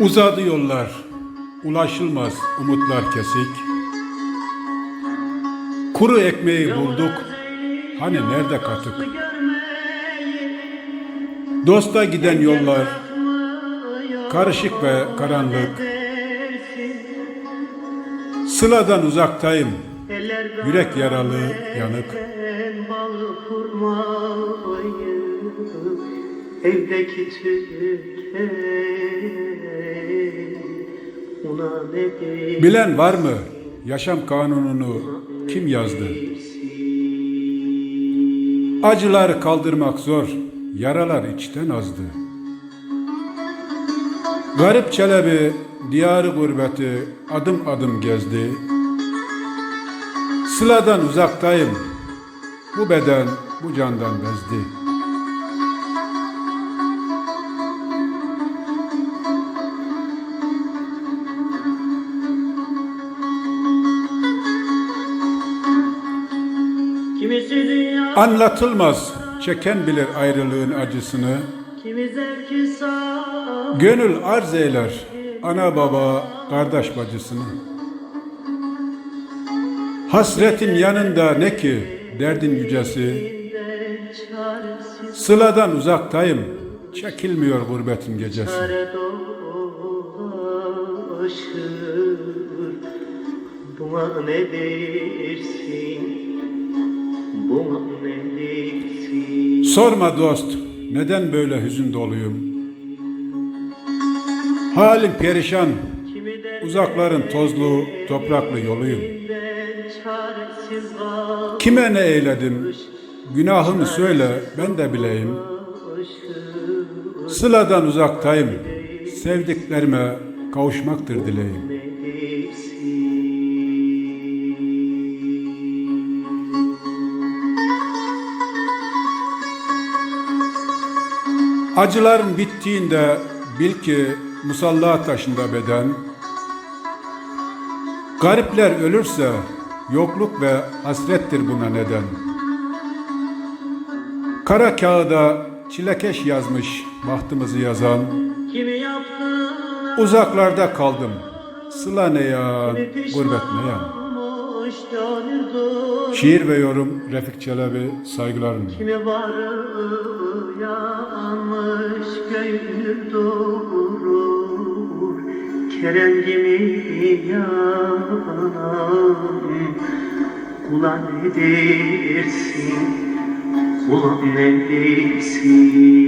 Uzadı yollar, ulaşılmaz umutlar kesik. Kuru ekmeği bulduk, hani nerede katık? Dosta giden yollar, karışık ve karanlık. Sıladan uzaktayım, yürek yaralı, yanık. Evdeki tüke Una ne diyeyim Bilen var mı yaşam kanununu kim yazdı? Acılar kaldırmak zor, yaralar içten azdı. Garip Çelebi diyarı gurbeti adım adım gezdi. Sıladan uzaktayım, bu beden bu candan bezdi. Anlatılmaz, çeken bilir ayrılığın acısını. Gönül arz eyler ana baba kardeş bacısını. Hasretin yanında ne ki derdin yücesi. Sıladan uzaktayım çekilmiyor gurbetin gecesi. Buna ne dersin Sorma dost neden böyle hüzün doluyum. Halim perişan uzakların tozlu topraklı yoluyum. Kime ne eyledim günahımı söyle ben de bileyim. Sıladan uzaktayım. Sevdiklerime kavuşmaktır dileğim. Acıların bittiğinde bil ki musalla taşında beden. Garipler ölürse yokluk ve hasrettir buna neden. Kara kağıda çilekeş yazmış bahtımızı yazan. Uzaklarda kaldım. Sıla ne yan, gurbet ne yan. Şiir ve yorum Refik Çelebi saygılarımla. Kimi varı yanmış gönül durur Kerem gibi yanan Kula ne dersin, kula ne dersin